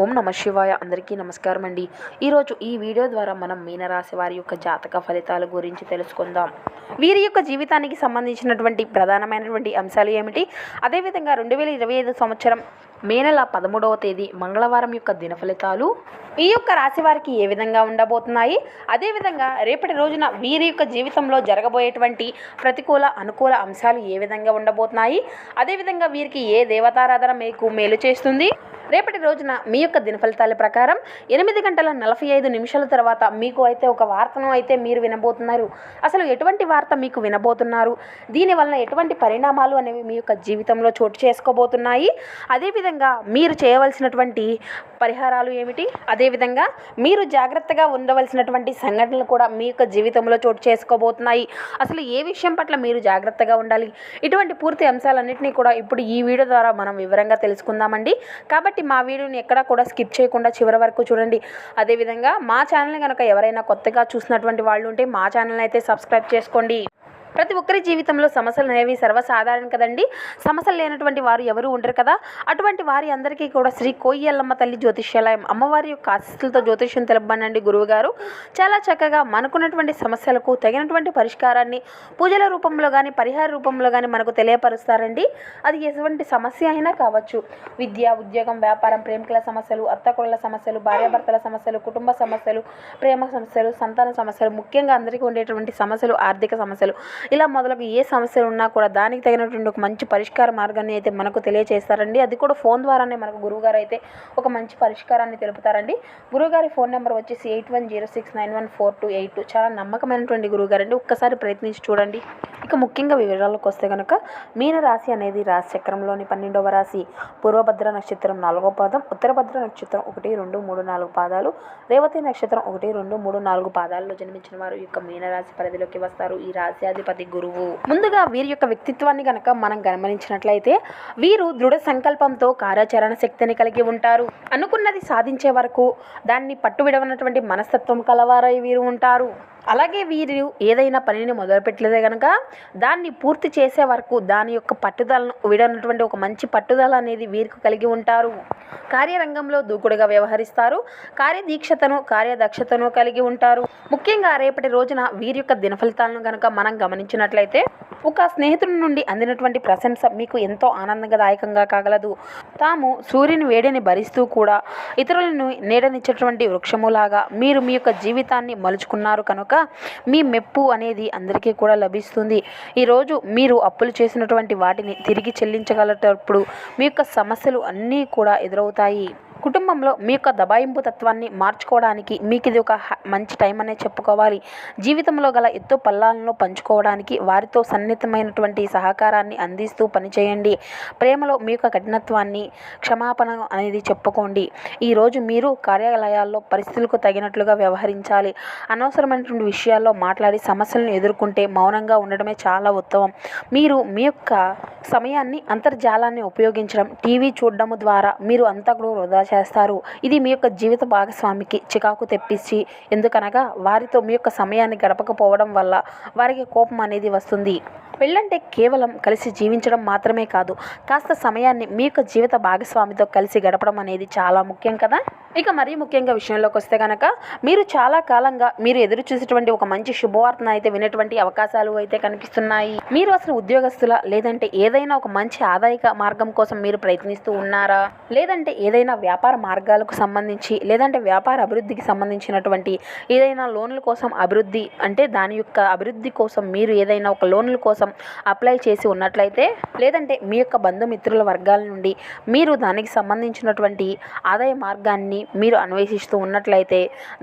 ఓం నమ శివాయ. అందరికీ నమస్కారం అండి. ఈరోజు ఈ వీడియో ద్వారా మనం మీనరాశి వారి యొక్క జాతక ఫలితాల గురించి తెలుసుకుందాం. వీరి యొక్క జీవితానికి సంబంధించినటువంటి ప్రధానమైనటువంటి అంశాలు ఏమిటి? అదేవిధంగా రెండు వేల ఇరవై ఐదు సంవత్సరం మే నెల పదమూడవ తేదీ మంగళవారం యొక్క దిన ఫలితాలు ఈ యొక్క రాశి వారికి ఏ విధంగా ఉండబోతున్నాయి? అదేవిధంగా రేపటి రోజున వీరి యొక్క జీవితంలో జరగబోయేటువంటి ప్రతికూల అనుకూల అంశాలు ఏ విధంగా ఉండబోతున్నాయి? అదేవిధంగా వీరికి ఏ దేవతారాధన మీకు మేలు చేస్తుంది? రేపటి రోజున మీ యొక్క దిన ఫలితాల ప్రకారం ఎనిమిది గంటల నలభై ఐదు నిమిషాల తర్వాత మీకు అయితే ఒక వార్తను అయితే మీరు వినబోతున్నారు. అసలు ఎటువంటి వార్త మీకు వినబోతున్నారు? దీనివల్ల ఎటువంటి పరిణామాలు అనేవి మీ యొక్క జీవితంలో చోటు చేసుకోబోతున్నాయి? అదేవిధంగా మీరు చేయవలసినటువంటి పరిహారాలు ఏమిటి? అదేవిధంగా మీరు జాగ్రత్తగా ఉండవలసినటువంటి సంఘటనలు కూడా మీ యొక్క జీవితంలో చోటు చేసుకోబోతున్నాయి. అసలు ఏ విషయం పట్ల మీరు జాగ్రత్తగా ఉండాలి? ఇటువంటి పూర్తి అంశాలన్నింటినీ కూడా ఇప్పుడు ఈ వీడియో ద్వారా మనం వివరంగా తెలుసుకుందామండి. కాబట్టి మా వీడియోని ఎక్కడా కూడా స్కిప్ చేయకుండా చివరి వరకు చూడండి. అదేవిధంగా మా ఛానల్ని కనుక ఎవరైనా కొత్తగా చూసినటువంటి వాళ్ళు ఉంటే మా ఛానల్ని అయితే సబ్స్క్రైబ్ చేసుకోండి. ప్రతి ఒక్కరి జీవితంలో సమస్యలు అనేవి సర్వసాధారణం కదండి. సమస్యలు లేనటువంటి వారు ఎవరు ఉండరు కదా. అటువంటి వారి అందరికీ కూడా శ్రీ కోయ్యల్లమ్మ తల్లి జ్యోతిష్యాలయం అమ్మవారి యొక్క ఆశస్సులతో జ్యోతిష్యం తెలుపబడండి గురువుగారు. చాలా చక్కగా మనకున్నటువంటి సమస్యలకు తగినటువంటి పరిష్కారాన్ని పూజల రూపంలో కానీ పరిహార రూపంలో కానీ మనకు తెలియపరుస్తారండి. అది ఎటువంటి సమస్య అయినా కావచ్చు. విద్య ఉద్యోగం వ్యాపారం ప్రేమికుల సమస్యలు అత్తకుళ్ళ సమస్యలు భార్యాభర్తల సమస్యలు కుటుంబ సమస్యలు ప్రేమ సమస్యలు సంతాన సమస్యలు ముఖ్యంగా అందరికీ ఉండేటువంటి సమస్యలు ఆర్థిక సమస్యలు. ఇలా మొదలగు ఏ సమస్యలు ఉన్నా కూడా దానికి తగినటువంటి ఒక మంచి పరిష్కార మార్గాన్ని అయితే మనకు తెలియజేస్తారండి అది కూడా ఫోన్ ద్వారానే మనకు గురువుగారు అయితే ఒక మంచి పరిష్కారాన్ని తెలుపుతారండి. గురువుగారి ఫోన్ నెంబర్ వచ్చేసి eight one zero six nine one four two eight two. చాలా నమ్మకమైనటువంటి గురువుగారండి. ఒక్కసారి ప్రయత్నించి చూడండి. ఇక ముఖ్యంగా వివరాలకు వస్తే కనుక మీనరాశి అనేది రాశి చక్రంలోని పన్నెండవ రాశి. పూర్వభద్ర నక్షత్రం నాలుగో పాదం ఉత్తరభద్ర నక్షత్రం ఒకటి రెండు మూడు నాలుగు పాదాలు రేవతి నక్షత్రం ఒకటి రెండు మూడు నాలుగు పాదాల్లో జన్మించిన వారు ఈ యొక్క మీనరాశి పరిధిలోకి వస్తారు. ఈ రాశ్యాధిపతి గురువు. ముందుగా వీరి యొక్క వ్యక్తిత్వాన్ని కనుక మనం గమనించినట్లయితే వీరు దృఢ సంకల్పంతో కార్యాచరణ శక్తిని కలిగి ఉంటారు. అనుకున్నది సాధించే వరకు దాన్ని పట్టు విడవనటువంటి మనస్తత్వం కలవారై వీరు ఉంటారు. అలాగే వీరు ఏదైనా పనిని మొదలుపెట్టలేదే కనుక దాన్ని పూర్తి చేసే వరకు దాని యొక్క పట్టుదలను విడనటువంటి ఒక మంచి పట్టుదల అనేది వీరికి కలిగి ఉంటారు. కార్యరంగంలో దూకుడుగా వ్యవహరిస్తారు. కార్యదీక్షతను కార్యదక్షతను కలిగి ఉంటారు. ముఖ్యంగా రేపటి రోజున వీరి యొక్క దిన ఫలితాలను కనుక మనం గమనించినట్లయితే ఒక స్నేహితుడి నుండి అందినటువంటి ప్రశంస మీకు ఎంతో ఆనందదాయకంగా కాగలదు తాము సూర్యుని వేడిని భరిస్తూ కూడా ఇతరులను నీడనిచ్చేటువంటి వృక్షములాగా మీరు మీ యొక్క జీవితాన్ని మలుచుకున్నారు కనుక మీ మెప్పు అనేది అందరికీ కూడా లభిస్తుంది. ఈరోజు మీరు అప్పులు చేసినటువంటి వాటిని తిరిగి చెల్లించగలటప్పుడు మీ యొక్క సమస్యలు అన్నీ కూడా ఎదురవుతాయి. కుటుంబంలో మీ యొక్క దబాయింపు తత్వాన్ని మార్చుకోవడానికి మీకు ఇది ఒక హ- మంచి టైం అనే చెప్పుకోవాలి. జీవితంలో గల ఎత్తు పల్లాలను పంచుకోవడానికి వారితో సన్నిహితమైనటువంటి సహకారాన్ని అందిస్తూ పనిచేయండి. ప్రేమలో మీ యొక్క కఠినత్వాన్ని క్షమాపణ అనేది చెప్పుకోండి. ఈరోజు మీరు కార్యాలయాల్లో పరిస్థితులకు తగినట్లుగా వ్యవహరించాలి. అనవసరమైనటువంటి విషయాల్లో మాట్లాడి సమస్యలను ఎదుర్కొంటే మౌనంగా ఉండడమే చాలా ఉత్తమం. మీరు మీ యొక్క సమయాన్ని అంతర్జాలాన్ని ఉపయోగించడం టీవీ చూడడం ద్వారా మీరు అంతా కూడా వృధా చేస్తారు. ఇది మీ యొక్క జీవిత భాగస్వామికి చికాకు తెప్పించి ఎందుకనగా వారితో మీ యొక్క సమయాన్ని గడపకపోవడం వల్ల వారికి కోపం అనేది వస్తుంది. పెళ్ళంటే కేవలం కలిసి జీవించడం మాత్రమే కాదు కాస్త సమయాన్ని మీ యొక్క జీవిత భాగస్వామితో కలిసి గడపడం అనేది చాలా ముఖ్యం కదా? ఇక మరీ ముఖ్యంగా విషయంలోకి వస్తే కనుక మీరు చాలా కాలంగా మీరు ఎదురు చూసేటువంటి ఒక మంచి శుభవార్తను అయితే వినేటువంటి అవకాశాలు అయితే కనిపిస్తున్నాయి. మీరు అసలు ఉద్యోగస్తుల? లేదంటే ఏదైనా ఒక మంచి ఆదాయక మార్గం కోసం మీరు ప్రయత్నిస్తూ ఉన్నారా? లేదంటే ఏదైనా వ్యాపారం వ్యాపార మార్గాలకు సంబంధించి లేదంటే వ్యాపార అభివృద్ధికి సంబంధించినటువంటి ఏదైనా లోన్ల కోసం అభివృద్ధి అంటే దాని యొక్క అభివృద్ధి కోసం మీరు ఏదైనా ఒక లోన్ల కోసం అప్లై చేసి ఉన్నట్లయితే లేదంటే మీ యొక్క బంధుమిత్రుల వర్గాల నుండి మీరు దానికి సంబంధించినటువంటి ఆదాయ మార్గాన్ని మీరు అన్వేషిస్తూ ఉన్నట్లయితే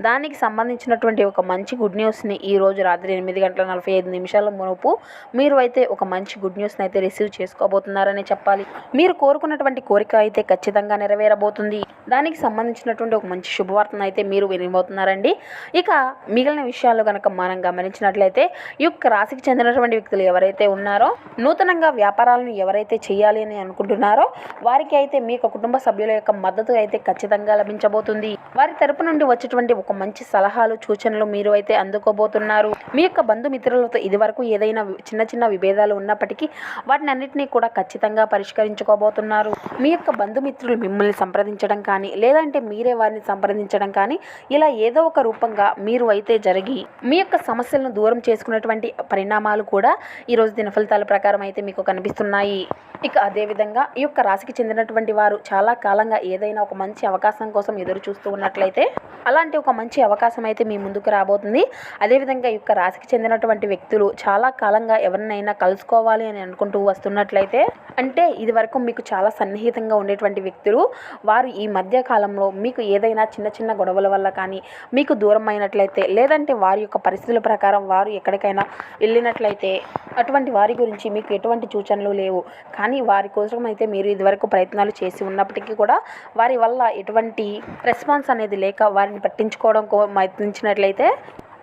దానికి సంబంధించినటువంటి ఒక మంచి గుడ్ న్యూస్ని ఈ రోజు రాత్రి ఎనిమిది గంటల నలభై ఐదు నిమిషాల మునుపు మీరు అయితే ఒక మంచి గుడ్ న్యూస్ని అయితే రిసీవ్ చేసుకోబోతున్నారని చెప్పాలి. మీరు కోరుకున్నటువంటి కోరిక అయితే ఖచ్చితంగా నెరవేరబోతుంది. దానికి సంబంధించినటువంటి ఒక మంచి శుభవార్తను అయితే మీరు వినబోతున్నారండి. ఇక మిగిలిన విషయాలు కనుక మనం గమనించినట్లయితే ఈ యొక్క రాశికి చెందినటువంటి వ్యక్తులు ఎవరైతే ఉన్నారో నూతనంగా వ్యాపారాలను ఎవరైతే చేయాలి అని అనుకుంటున్నారో వారికి అయితే మీ కుటుంబ సభ్యుల యొక్క మద్దతు అయితే ఖచ్చితంగా లభించబోతుంది. వారి తరపు నుండి వచ్చేటువంటి ఒక మంచి సలహాలు సూచనలు మీరు అయితే అందుకోబోతున్నారు. మీ యొక్క బంధుమిత్రులతో ఇదివరకు ఏదైనా చిన్న చిన్న విభేదాలు ఉన్నప్పటికీ వాటిని అన్నిటినీ కూడా ఖచ్చితంగా పరిష్కరించుకోబోతున్నారు. మీ యొక్క బంధుమిత్రులు మిమ్మల్ని సంప్రదించడం అవ్వడం కానీ లేదంటే మీరే వారిని సంప్రదించడం కానీ ఇలా ఏదో ఒక రూపంగా మీరు అయితే జరిగి మీ యొక్క సమస్యలను దూరం చేసుకున్నటువంటి పరిణామాలు కూడా ఈరోజు దినఫలితాల ప్రకారం అయితే మీకు కనిపిస్తున్నాయి. ఇక అదేవిధంగా ఈ యొక్క రాశికి చెందినటువంటి వారు చాలా కాలంగా ఏదైనా ఒక మంచి అవకాశం కోసం ఎదురు చూస్తూ ఉన్నట్లయితే అలాంటి ఒక మంచి అవకాశం అయితే మీ ముందుకు రాబోతుంది. అదేవిధంగా ఈ యొక్క రాశికి చెందినటువంటి వ్యక్తులు చాలా కాలంగా ఎవరినైనా కలుసుకోవాలి అని అనుకుంటూ వస్తున్నట్లయితే అంటే ఇది వరకు మీకు చాలా సన్నిహితంగా ఉండేటువంటి వ్యక్తులు. వారు ఈ మధ్య కాలంలో మీకు ఏదైనా చిన్న చిన్న గొడవల వల్ల కానీ మీకు దూరం అయినట్లయితే లేదంటే వారి యొక్క పరిస్థితుల ప్రకారం వారు ఎక్కడికైనా వెళ్ళినట్లయితే అటువంటి వారి గురించి మీకు ఎటువంటి సూచనలు లేవు. కానీ వారి కోసం అయితే మీరు ఇదివరకు ప్రయత్నాలు చేసి ఉన్నప్పటికీ కూడా వారి వల్ల ఎటువంటి రెస్పాన్స్ అనేది లేక వారిని పట్టించుకోవడం కో ప్రయత్నించినట్లయితే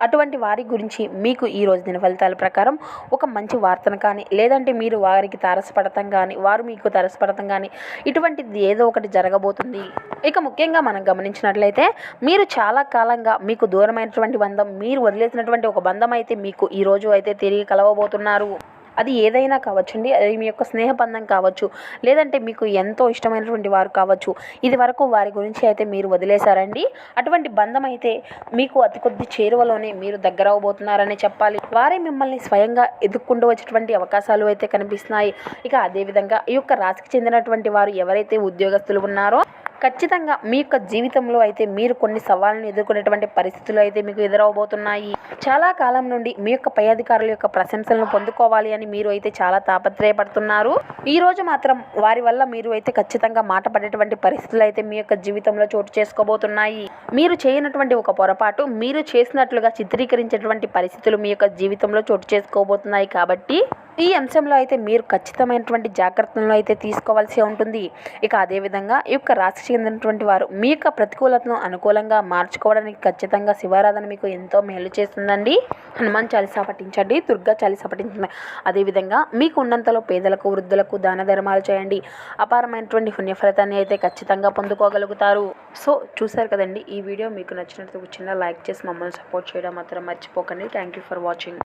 అటువంటి వారి గురించి మీకు ఈ రోజు దిన ఫలితాల ప్రకారం ఒక మంచి వార్తను కానీ లేదంటే మీరు వారికి తారసపడటం కానీ వారు మీకు తారసపడటం కానీ ఇటువంటిది ఏదో ఒకటి జరగబోతుంది. ఇక ముఖ్యంగా మనం గమనించినట్లయితే మీరు చాలా కాలంగా మీకు దూరమైనటువంటి బంధం మీరు వదిలేసినటువంటి ఒక బంధం అయితే మీకు ఈ రోజు అయితే తిరిగి కలవబోతున్నారు అది ఏదైనా కావచ్చండి. అది మీ యొక్క స్నేహబంధం కావచ్చు లేదంటే మీకు ఎంతో ఇష్టమైనటువంటి వారు కావచ్చు. ఇది వరకు వారి గురించి అయితే మీరు వదిలేశారండి. అటువంటి బంధం అయితే మీకు అతి కొద్ది చేరువలోనే మీరు దగ్గర అవ్వబోతున్నారని చెప్పాలి. వారే మిమ్మల్ని స్వయంగా ఎదుక్కుంటూ వచ్చేటువంటి అవకాశాలు అయితే కనిపిస్తున్నాయి. ఇక అదేవిధంగా ఈ యొక్క రాశికి చెందినటువంటి వారు ఎవరైతే ఉద్యోగస్తులు ఉన్నారో ఖచ్చితంగా మీ యొక్క జీవితంలో అయితే మీరు కొన్ని సవాళ్ళను ఎదుర్కొనేటువంటి పరిస్థితులు అయితే మీకు ఎదురవబోతున్నాయి. చాలా కాలం నుండి మీ యొక్క పై అధికారుల యొక్క ప్రశంసలను పొందుకోవాలి అని మీరు అయితే చాలా తాపత్రయపడుతున్నారు. ఈ రోజు మాత్రం వారి వల్ల మీరు అయితే ఖచ్చితంగా మాట పడేటువంటి పరిస్థితులు అయితే మీ యొక్క జీవితంలో చోటు చేసుకోబోతున్నాయి. మీరు చేయనటువంటి ఒక పొరపాటు మీరు చేసినట్లుగా చిత్రీకరించేటువంటి పరిస్థితులు మీ యొక్క జీవితంలో చోటు చేసుకోబోతున్నాయి కాబట్టి ఈ అంశంలో అయితే మీరు ఖచ్చితమైనటువంటి జాగ్రత్తలను అయితే తీసుకోవాల్సి ఉంటుంది. ఇక అదేవిధంగా ఈ యొక్క రాశి చెందినటువంటి వారు మీ యొక్క ప్రతికూలతను అనుకూలంగా మార్చుకోవడానికి ఖచ్చితంగా శివారాధన మీకు ఎంతో మేలు చేస్తుందండి. హనుమాన్ చాలీసా పఠించండి దుర్గా చాలీసా పఠించండి. అదేవిధంగా మీకు ఉన్నంతలో పేదలకు వృద్ధులకు దాన ధర్మాలు చేయండి. అపారమైనటువంటి పుణ్యఫలితాన్ని అయితే ఖచ్చితంగా పొందుకోగలుగుతారు. సో చూసారు కదండి ఈ వీడియో మీకు నచ్చినట్టు చిన్న లైక్ చేసి మమ్మల్ని సపోర్ట్ చేయడం మాత్రం మర్చిపోకండి. Thank you for watching